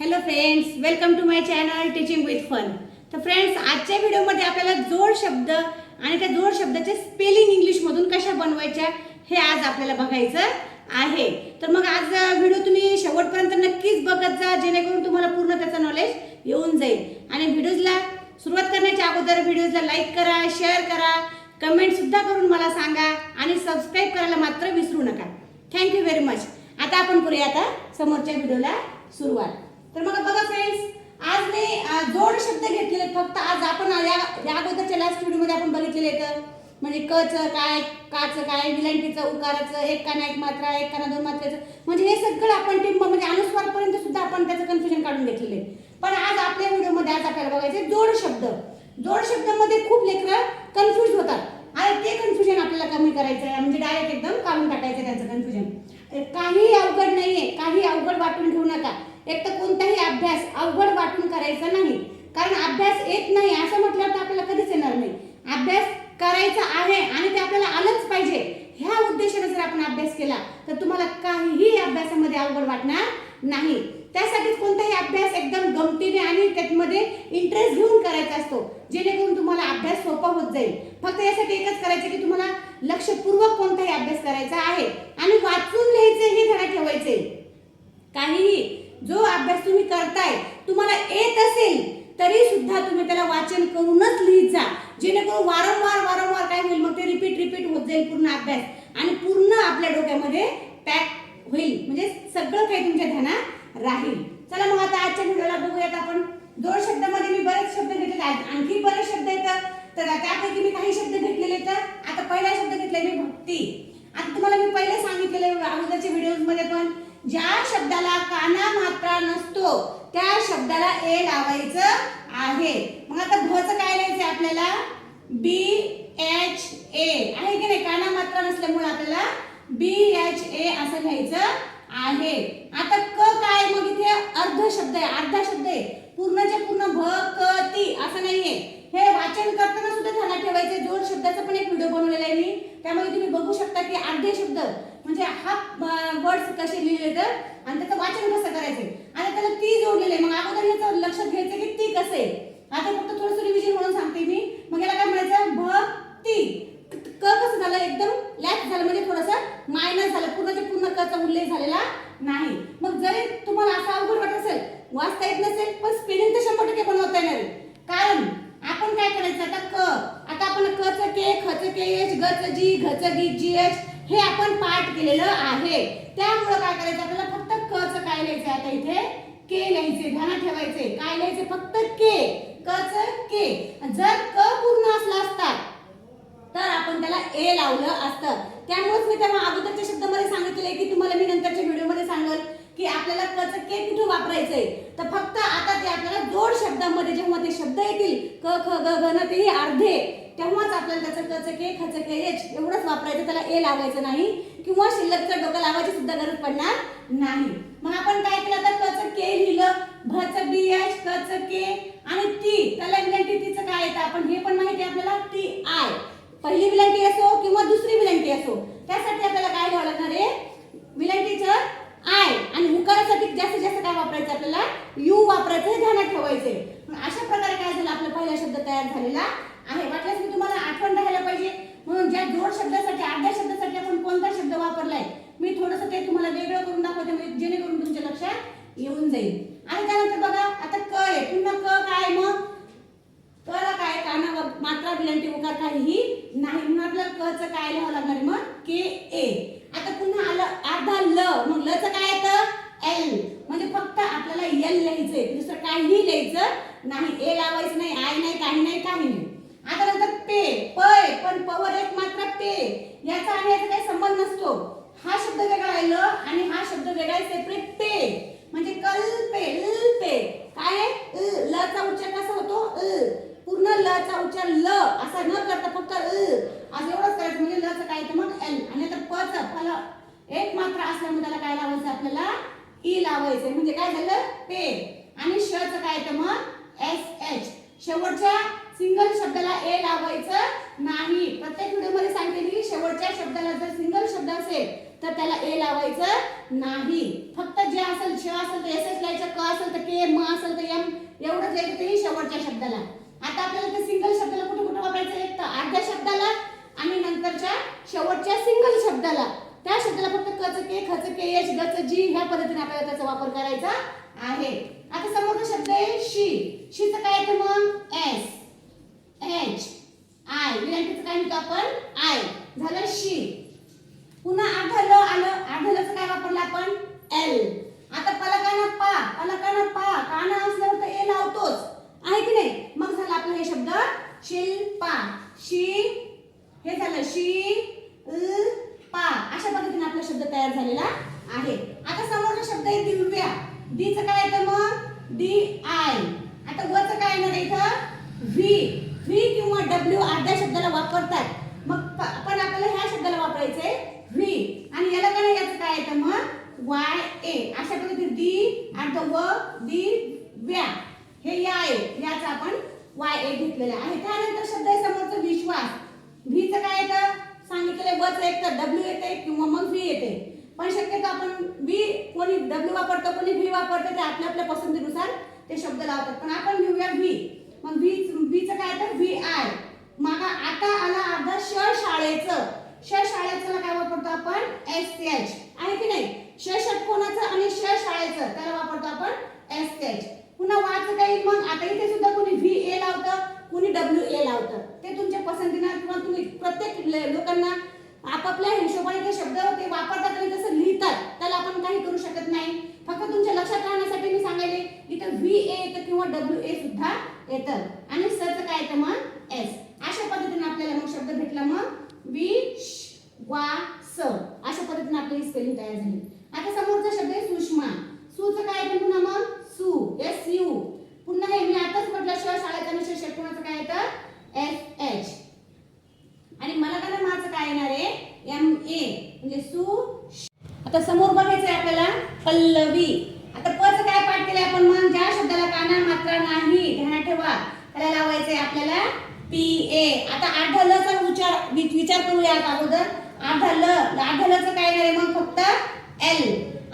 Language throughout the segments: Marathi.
Hello friends welcome to my channel teaching with fun तर फ्रेंड्स आजच्या व्हिडिओमध्ये आपल्याला जोड शब्द आणि त्या जोड शब्दाचे स्पेलिंग इंग्लिशमधून कशा बनवायच्या हे आज आपल्याला बघायचं आहे. तर मग आज व्हिडिओ तुम्ही शेवटपर्यंत नक्कीच बघत जा जेणेकरून तुम्हाला पूर्ण त्याचं नॉलेज येऊन जाईल. आणि व्हिडिओजला सुरुवात करण्याच्या अगोदर व्हिडिओजला लाईक करा शेअर करा कमेंटसुद्धा करून मला सांगा आणि सबस्क्राईब करायला मात्र विसरू नका. थँक्यू व्हेरी मच आता आपण करूया आता समोरच्या व्हिडिओला सुरुवात. तर मग बघा फ्रेंड्स आज मी जोड शब्द घेतलेले फक्त आज आपण या या अगोदरच्या लास्ट व्हिडिओमध्ये आपण बघितलेले तर म्हणजे कच काय काच काय विलांटीचं उकाराचं एक काना एक मात्रा एक काना दोन मात्राचं. म्हणजे हे सगळं आपण टिंब म्हणजे अनुस्वारपर्यंत सुद्धा आपण त्याचं कन्फ्युजन काढून घेतलेले पण आज आपल्या व्हिडिओमध्ये आज आपल्याला बघायचे जोड शब्द. जोड शब्दामध्ये खूप लेकरं कन्फ्युज होतात. आणि ते कन्फ्युजन आपल्याला कमी करायचं आहे. म्हणजे डायरेक्ट एकदम काढून टाकायचं त्यांचं कन्फ्युजन काही अवघड नाहीये. काही अवघड वाटून घेऊ नका. एक तर कोणताही अभ्यास अवघड वाटून करायचा नाही. कारण अभ्यास येत नाही असं म्हटलं तर आपल्याला कधीच येणार नाही. अभ्यास करायचा आहे आणि ते आपल्याला आलंच पाहिजे. ह्या उद्देशाने जर आपण अभ्यास केला तर तुम्हाला काहीही अभ्यासामध्ये अवघड वाटणार नाही. त्यासाठीच कोणताही अभ्यास एकदम गमतीने आणि त्यामध्ये इंटरेस्ट घेऊन करायचा असतो जेणेकरून तुम्हाला अभ्यास सोपा होत जाईल. फक्त यासाठी एकच करायचं की तुम्हाला लक्षपूर्वक कोणताही अभ्यास करायचा आहे आणि वाचून लिहायचे हे धडा ठेवायचे काहीही जो अभ्यास तुम्ही करताय तुम्हाला येत असेल तरी सुद्धा तुम्ही त्याला वाचन करूनच लिहित जा. जेणेकरून वारंवार वारंवार काय होईल मग ते रिपीट रिपीट होत जाईल पूर्ण अभ्यास. आणि पूर्ण आपल्या डोक्यामध्ये पॅक होईल. म्हणजे सगळं काही तुमच्या ध्यानात राहील. चला मग आता आजच्या व्हिडिओला बघूयात आपण. दोन शब्दामध्ये मी बरेच शब्द घेतले आहेत आणखी बरेच शब्द येतात तर त्यापैकी मी काही शब्द घेतलेले आहेत आता पहिला शब्द घेतलाय मी भक्ती आता तुम्हाला मी पहिले सांगितलेले अगोदरच्या व्हिडिओमध्ये पण ज्या शब्दाला काना मात्रा नसतो त्या शब्दाला ए लावायचं आहे मग आता भचं काय लिहायचं आपल्याला बी एच ए आहे की नाही काना मात्रा नसल्यामुळे आपल्याला बी एच ए असं लिहायचं आहे आता क काय मग इथे अर्ध शब्द आहे अर्धा शब्द आहे. पूर्णच्या पूर्ण भ क ती असं नाहीये. हे वाचन करताना सुद्धा ध्यानात ठेवायचे दोन शब्दाचा पण एक व्हिडिओ बनवलेला आहे मी. त्यामध्ये तुम्ही बघू शकता की अर्धे शब्द म्हणजे हा वर्ड्स कसे लिहिले तर आणि त्याचं वाचन कसं करायचं आणि त्याला ती जोडलेले मग अगोदर याचं लक्षात घ्यायचं की ती कसं आहे. आता फक्त थोडंसं रिव्हिजन म्हणून सांगते मी. मग याला काय म्हणायचं? भक्ती क कसं झालं? एकदम लॅक झालं. म्हणजे थोडंसं मायनस झालं. पूर्णच्या पूर्ण कचा उल्लेख झालेला नाही. मग जरी तुम्हाला असं अवघड वाटत असेल वाचता येत नसेल पण स्पेलिंग तर शंभर टक्के बनवता येणार कारण आपण काय करायचं? आता क आता आपण क च के ख च के एच ग च जी घ च गी जी एच हे आपण पाठ केलेलं आहे. त्यामुळं काय करायचं? आपल्याला फक्त क च काय लिहायचं आता इथे? के लिहायचे ध्यानात ठेवायचे काय लिहायचे फक्त के. क च के. जर क पूर्ण असला असता तर आपण त्याला ए लावलं असतं. त्यामुळेच मी तेव्हा अगोदरच्या शब्दामध्ये सांगितले की तुम्हाला मी नंतरच्या व्हिडिओमध्ये सांगल की आपल्याला कच के कुठे वापरायचंय. तर फक्त आता ते आपल्याला जोड शब्दामध्ये जेव्हा ते शब्द येतील क ख ग घ न तेही अर्धे तेव्हाच आपल्याला त्याचं कच के खच के एच एवढंच वापरायचं त्याला ए लावायचं नाही किंवा शिल्लकचं डोकं लावायची सुद्धा गरज पडणार नाही. मग आपण काय केलं तर कच के लिहिलं. भच बी एच कच के आणि ती त्याला इंग्लंड तिचं काय येतं? आपण हे पण माहिती आहे आपल्याला? ती आय. पहिली विलंटी असो किंवा दुसरी विलंटी असो त्यासाठी आपल्याला काय घ्यावं लागणार आहे? विलंटीचं आय आणि उकारासाठी जास्तीत जास्त काय वापरायचं आपल्याला? यू वापरायचं हे ध्यानात ठेवायचे अशा प्रकारे काय झालं? आपला पहिला शब्द तयार झालेला आहे. वाटल्यास मी तुम्हाला आठवण राहायला पाहिजे. म्हणून ज्या जोड शब्दासाठी अर्ध्या शब्दासाठी आपण कोणता शब्द वापरलाय मी थोडंसं ते तुम्हाला वेगळं करून दाखवते म्हणजे जेणेकरून तुमच्या लक्षात येऊन जाईल. आणि त्यानंतर बघा आता क आहे. पुन्हा क काय मग? कला काय मात्रा विनंती उकार काहीही नाही. म्हणून आपल्याला क च काय लिहावं लागणार मग? के ए. आता पुन्हा आलं अर्धा ल. मग ल च काय येतं? एल. म्हणजे फक्त आपल्याला एल लिहायचंय दुसरं काहीही लिहायचं नाही. ए लावायचं नाही आय नाही काही नाही काही नाही. आता नंतर पे पय. पण पवर एक मात्र पे. याचा आणि याचा काही संबंध नसतो. हा शब्द वेगळा आहे ल आणि हा शब्द वेगळा आहे सेपरेट पे. म्हणजे कल्पे पे काय ल. चा उच्चार कसा होतो? अ. ल चा उच्चार ल असा न करता फक्त अ. असं एवढंच करायचं म्हणजे ल चं काय तर मग एल आणि तर प च फल एक मात्र असल्यामुळे त्याला काय लावायचं आपल्याला? ई लावायचं म्हणजे काय झालं? पे. आणि श चं काय येतं मग? S H. शेवटच्या सिंगल शब्दाला ए लावायचं नाही. प्रत्येक व्हिडिओमध्ये सांगते की शेवटच्या शब्दाला जर सिंगल शब्द असेल तर त्याला ए लावायचं नाही. फक्त जे असेल श असेल तर एस एस लावायचं क असेल असेल तर के म असेल तर एम. एवढंच येतं ते शेवटच्या शब्दाला. आता आपल्याला ते सिंगल शब्दाला कुठे कुठे वापरायचं एक तर अर्ध्या शब्दाला आणि नंतरच्या शेवटच्या सिंगल शब्दाला. त्या शब्दाला फक्त कच के खच के एच गच जी ह्या पद्धतीने आपल्याला त्याचा वापर करायचा आहे. आता समोरचा शब्द आहे शी. शीचं काय येतं मग? एस एच आय विनंतीचं काय म्हणतो आपण? आय झालं शी. पुन्हा आठ आलं अर्धा लचं काय वापरलं आपण एल आता पलकाना पा पलकाना पा काना असल्यावर तर ए लावतोच आहे की नाही मग झालं आपलं हे शब्द शिल्पा शी हे झालं शी ल पा अशा पद्धतीने आपला शब्द तयार झालेला आहे आता समोरचा शब्द आहे दिव्या डीचं काय येतं मग डी आय आता वचं काय येणार आहे इथं व्ही व्ही किंवा डब्ल्यू अर्ध्या शब्दाला वापरतात मग प- पण आपल्याला ह्या शब्दाला वापरायचंय व्ही आणि याला काय याचं काय येतं मग वाय ए अशा पद्धतीने डी अर्ध व दी व्या हे या आहे याचा आपण वाय ए घेतलेला आहे त्यानंतर शब्द आहे समोरचा विश्वास व्हीचं काय येतं सांगितलेलं वच एक तर डब्ल्यू येते किंवा मग व्ही येते पण शक्यतो आपण व्ही कोणी डब्ल्यू वापरतो कोणी व्ही वापरतो ते आपल्या आपल्या पसंतीनुसार ते शब्द लावतात. पण आपण घेऊया व्ही मग व्ही व्हीचं काय येतं व्ही आय मागा आता आला अर्धा श शाळेचं. श शाळेचं काय वापरतो आपण? एस एच आहे की नाही श षटकोनाचं आणि श शाळेचं त्याला वापरतो आपण एस एच पुन्हा वाच काही मग आता इथे सुद्धा कोणी व्ही ए लावतं कोणी डब्ल्यू ए लावतं ते तुमच्या पसंतीनं किंवा तुम्ही प्रत्येक ले- लोकांना आपापल्या हिशोबाने ते शब्द ते वापरतात आणि तसं लिहितात त्याला आपण काही करू शकत नाही फक्त तुमच्या लक्षात राहण्यासाठी मी सांगायले इथं व्ही ए येतं किंवा डब्ल्यू ए सुद्धा येतं. आणि सच काय येतं मग? एस अशा पद्धतीने आपल्याला मग शब्द भेटला मग? वि वा स अशा पद्धतीने आपली स्पेलिंग तयार झाली. आता समोरचा शब्द आहे सुषमा. सुचं काय येतं पुन्हा मग? सु. एस यू पुन्हा हे मी आताच म्हटल्याशिवाय शाळेत आणि काय येतं? एस एच आणि मला काय माझं काय येणार आहे? एम ए म्हणजे सु आता समोर बघायचंय आपल्याला पल्लवी. आता पच काय पाठ केलंय आपण मग? ज्या शब्दाला काना मात्रा नाही ध्यानात ठेवा त्याला लावायचंय आपल्याला पी ए आता आढळचा विचार विचार करूया अगोदर. आढळ ल काय नाही मग फक्त एल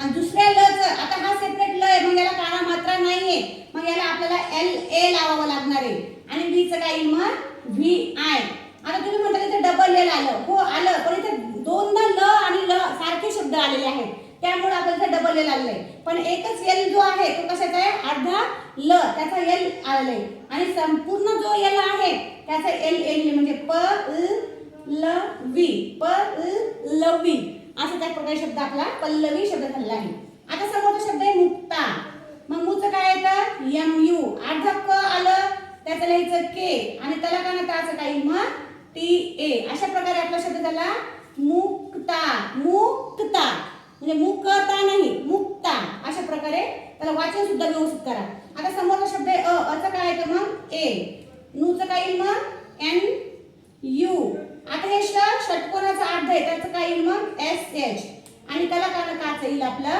आणि दुसऱ्या ल आता हा सेपरेट ल आहे. मग याला काळा मात्रा नाहीये. मग याला आपल्याला एल ए लावावं लागणार आहे. आणि व्ही चं काय येईल मग? व्ही आय आता तुम्ही म्हणता इथे डबल एल आलं. हो आलं. पण इथे दोनदा ल आणि ल सारखे शब्द आलेले आहेत. डबल एल आलेलं आहे. पण एकच एल जो आहे तो कशाचा आहे? अर्धा ल त्याचा एल आलेला आहे. आणि संपूर्ण जो एल आहे त्याचा एल एल म्हणजे प ल वी प ल वी असा त्या प्रकारे शब्द आपला पल्लवी शब्द झालेला आहे. आता समोरचा शब्द आहे मुक्ता. मग मुचं काय येतं एम यू अर्धा क आलं त्याचं लिहायचं के आणि त्याला काय ना त्याचं काही मग टी ए अशा प्रकारे आपला शब्द झाला मुक मुक्ता म्हणजे मुक्ता नाही मुक्ता अशा प्रकारे वाचन सुद्धा व्यवस्थित करा. आता समोरचा शब्द आहे अ अचं काय येतं मग ए. नूचं काय येईल मग? N U. आता हे षटकोनाचा अर्ध आहे त्याचं काय येईल मग? S H. आणि त्याला काय काच येईल आपलं?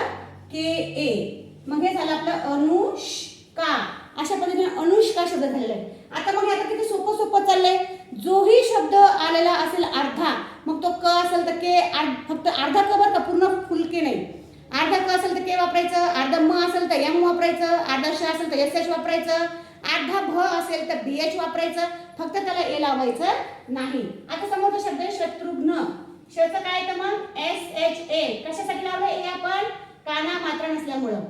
के ए. मग हे झालं आपलं अनुष्का. अशा पद्धतीने अनुष्का शब्द झालेला आहे. आता मग हे आता किती सोपं सोपं चाललंय. जोही शब्द आलेला असेल अर्धा मग तो क असेल तर के अर्ध- फक्त अर्धा कबर का? पूर्ण फुलके नाही. अर्धा क असेल तर के वापरायचं अर्धा म असेल तर एम वापरायचं अर्धा श असेल तर एस एच वापरायचं अर्धा भ असेल तर बी एच वापरायचं फक्त त्याला ए लावायचं नाही. आता समोरचा शब्द आहे शत्रुघ्न. शचं काय येतं मग? एस एच ए कशासाठी लावलं ए आपण? काना मात्र नसल्यामुळं.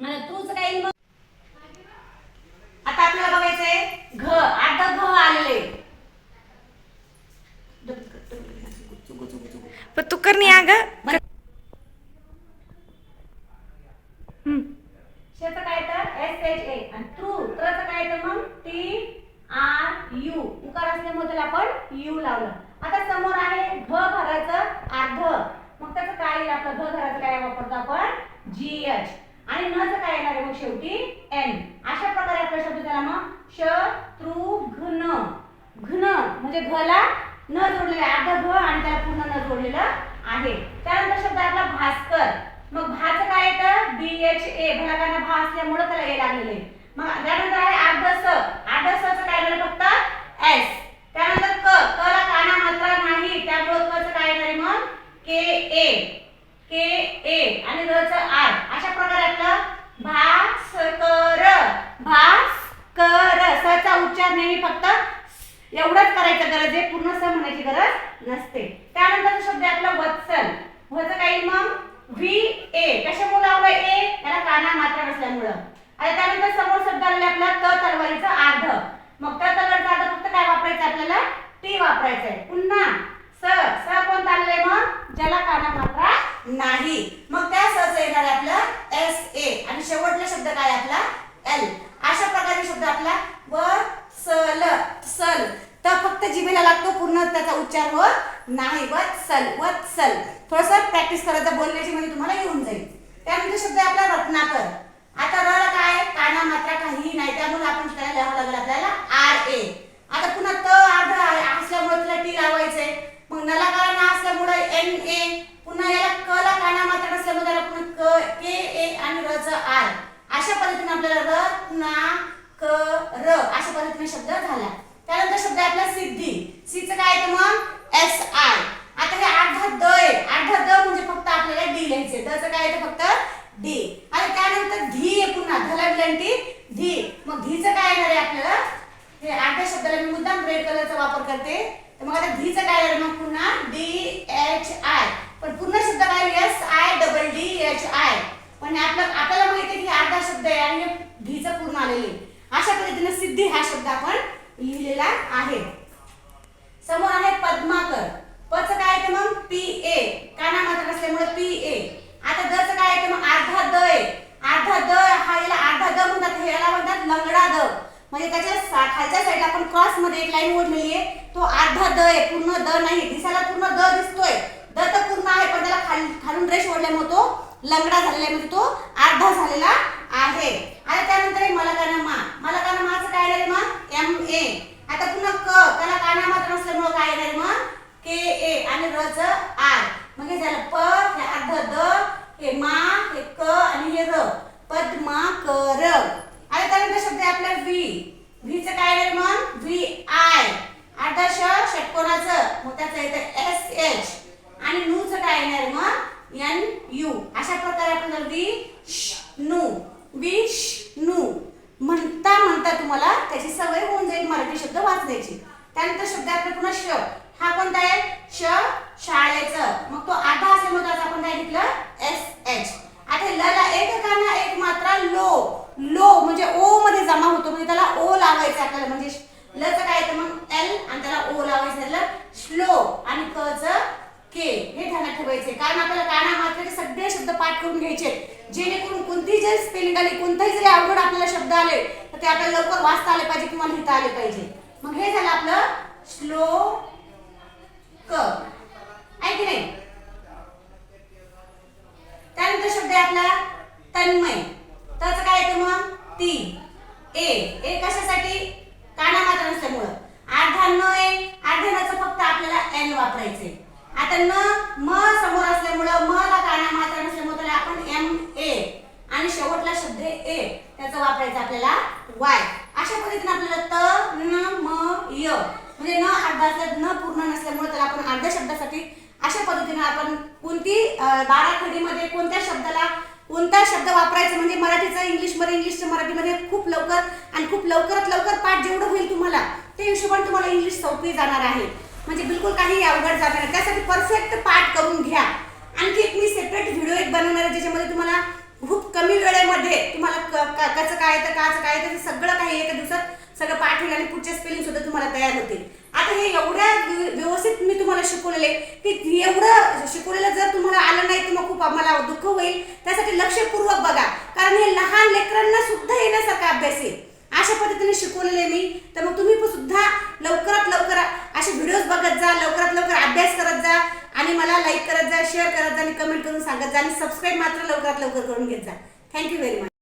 मला तूच काय येईल मग? आता आपल्याला बघायचंय घ अर्धा घ आलेले. पण तू कर नाही अगं शेचं काय येतं एस एच ए आणि ट्रू ट्रचं काय येतं मग टी आर यू उकार असल्यामुळे त्याला आपण यू लावलं आता समोर आहे घ घराचं अर्ध मग त्याचं काय येईल आपलं घ घराचं काय वापरतो आपण जी एच आणि नचं काय येणार आहे मग शेवटी एन अशा प्रकारे आपला शब्द त्याला मग शत्रुघ्न. घन म्हणजे घला न जोडलेलं अर्ध घ आणि त्याला पूर्ण न जोडलेलं आहे. त्यानंतर शब्द आपला भास्कर. मग भाच काय येतं? बी एच ए भलाकांना भा असल्यामुळे त्याला ए लागलेले मग त्यानंतर आहे अर्ध स. अर्ध स काय झालं फक्त? एस त्यानंतर क. क ला काना मात्रा नाही. त्यामुळे क काय येणार आहे मग? के ए के ए आणि र चं आर अशा प्रकारे आपलं भास्कर फक्त एवढंच करायचं गरज आहे पूर्ण स म्हणायची गरज नसते. त्यानंतर शब्द आहे आपला वत्सल. वच काय मग? व्ही ए कशामुळे लावलं ए त्याला काना मात्र नसल्यामुळं. आणि त्यानंतर समोर शब्द आलेला आपला त तलवारीचा अर्ध मग त तलवारीचा अर्ध फक्त काय वापरायचं आपल्याला? टी वापरायचं आहे. पुन्हा स. स कोणतं आलेलं आहे मग? ज्याला काना मात्रा नाही. मग त्या सच येणार आहे आपलं एस ए आणि शेवटला शब्द काय आहे आपला? एल अशा प्रकारचे शब्द आपला व सल सल तर फक्त जिभेला लागतो पूर्ण त्याचा उच्चार होत नाही. वत्सल वत्सल थोडस प्रॅक्टिस करायचं बोलण्याची म्हणजे तुम्हाला येऊन जाईल. त्यानंतर शब्द आहे आपला रत्नाकर. आता र काय काना मात्रा काही नाही. त्यामुळे आपण त्याला लिहावं लागलं आपल्याला आर ए. आता पुन्हा त अर्ध असल्यामुळे तुला टी लावायचंय. मग नला काना ना असल्यामुळे एन ए. पुन्हा याला क ला काना मात्रा नसल्यामुळे त्याला पुन्हा क के ए आणि र च आर. अशा पद्धतीने आपल्याला रत्ना क र अशा पद्धतीने शब्द झाला. त्यानंतर शब्द आहे आपला सिद्धी. सीचं काय येतं मग? एस आय आता हे अर्धा द आहे. अर्धा द म्हणजे फक्त आपल्याला डी लिहायचे दचं काय येतं फक्त? डी आणि त्यानंतर धी आहे पुन्हा. धला विलंटी धी मग धीचं काय येणार आहे आपल्याला? हे अर्ध्या शब्दाला मी मुद्दाम रेड कलरचा वापर करते. तर मग आता धीचं काय येणार मग पुन्हा? डी एच आय पण पूर्ण शब्द काय S I double D H I पण आपलं आपल्याला माहिती आहे की अर्धा शब्द आहे आणि हे धीचं पूर्ण आलेले आहे. अशा पद्धतीने सिद्धी हा शब्द आपण लिहिलेला आहे. समोर आहे पद्माकर. पच काय येतं मग? P A. काना मात्र नसल्यामुळे पी ए. आता दच काय येतं मग? अर्धा द आहे अर्धा द हा याला अर्धा द म्हणतात. याला म्हणतात लंगडा द. म्हणजे त्याच्या खालच्या साईडला आपण क्रॉसमध्ये एक लाईन ओढलेली आहे. तो अर्धा द आहे पूर्ण द नाही. दिसायला पूर्ण द दिसतोय. द तर पूर्ण आहे पण त्याला खाली खालून रेश ओढल्यामुळे तो लंगडा झालेला आहे म्हणजे तो अर्धा झालेला आहे. आता त्यानंतर मला कानामा मला कानामाचं काय येणार मग? एम ए आता पुन्हा क. त्याला काना मात्र नसल्यामुळे काय येणार मग? के ए आणि रच आर. मग हे झालं प हे अर्ध द हे मा हे क आणि हे र पद्मा कर आता त्यानंतर शब्द आहे आपला व्ही व्हीचं काय येणार मग व्ही आय अर्धा ष षटकोनाचं मग त्याचं येतं एस एच आणि नूचं काय येणार मग एन यू अशा प्रकारे आपण वी नु विष्णू म्हणता म्हणता तुम्हाला त्याची सवय होऊन जाईल मराठी शब्द वाचण्याची त्यानंतर शब्द आपला पुन्हा श हा कोणता आहे श शाळेचं मग तो आधा असल्यामुळे त्याचा आपण काय घेतलं एस एच आता ल ला एक काना एक मात्रा लो लो म्हणजे ओ मध्ये जमा होतो म्हणजे त्याला ओ लावायचं आपल्याला म्हणजे ल च काय येतं मग एल आणि त्याला ओ लावायचं त्याला स्लो आणि क च के हे ध्यानात ठेवायचे. कारण आपल्याला काना मात्राचे सगळे शब्द पाठ करून घ्यायचे. जेणेकरून कोणतीही जरी स्पेलिंग आली कोणताही जरी अवघड आपल्याला शब्द आले तर ते आपल्याला लवकर वाचता आले पाहिजे किंवा लिहिता आले पाहिजे. मग हे झालं आपलं स्लो क आहे की नाही त्यानंतर शब्द आहे आपला तन्मय त्याचं काय येतं मग ती ए ए कशासाठी काना मात्र नसल्यामुळं अर्धा न आहे अर्ध्या नचं फक्त आपल्याला एन वापरायचे आता न म समोर असल्यामुळं म ला काना मात्र नसल्यामुळे त्याला आपण एम ए आणि शेवटला शब्द आहे ए त्याचा वापरायचा आपल्याला वाय अशा पद्धतीने आपल्याला त न म य म्हणजे न अर्धा न पूर्ण नसल्यामुळे त्याला आपण अर्ध्या शब्दासाठी अशा पद्धतीने आपण कोणती अं, बाराखडीमध्ये कोणत्या शब्दाला कोणता शब्द वापरायचा म्हणजे मराठीचा इंग्लिशमध्ये इंग्लिशचं मराठीमध्ये खूप लवकर आणि खूप लवकरात लवकर पाठ जेवढं होईल तुम्हाला ते हिशोबाने तुम्हाला इंग्लिश सोपी जाणार आहे. म्हणजे बिलकुल काही अवघड जाणार नाही. त्यासाठी परफेक्ट पाठ करून घ्या. आणखी एक मी सेपरेट व्हिडिओ एक बनवणार आहे ज्याच्यामध्ये तुम्हाला खूप कमी वेळेमध्ये तुम्हाला क- कसं काय येतं काचं काय येतं सगळं काही एका सगळं पाठ आणि पुढच्या स्पेलिंग सुद्धा तुम्हाला तयार होतील. आता हे एवढ्या व्यवस्थित मी तुम्हाला शिकवलेले की एवढं शिकवलेलं जर तुम्हाला आलं नाही तर मग खूप आम्हाला दुःख होईल. त्यासाठी लक्षपूर्वक बघा. कारण हे लहान लेकरांना सुद्धा येण्यासारखा अभ्यास आहे. अशा पद्धतीने शिकवलेले मी. तर मग तुम्ही पण सुद्धा लवकरात लवकर असे व्हिडिओज बघत जा लवकरात लवकर अभ्यास करत जा आणि मला लाईक करत जा शेअर करत जा आणि कमेंट करून सांगत जा आणि सबस्क्राईब मात्र लवकरात लवकर करून घेत जा. Thank you very much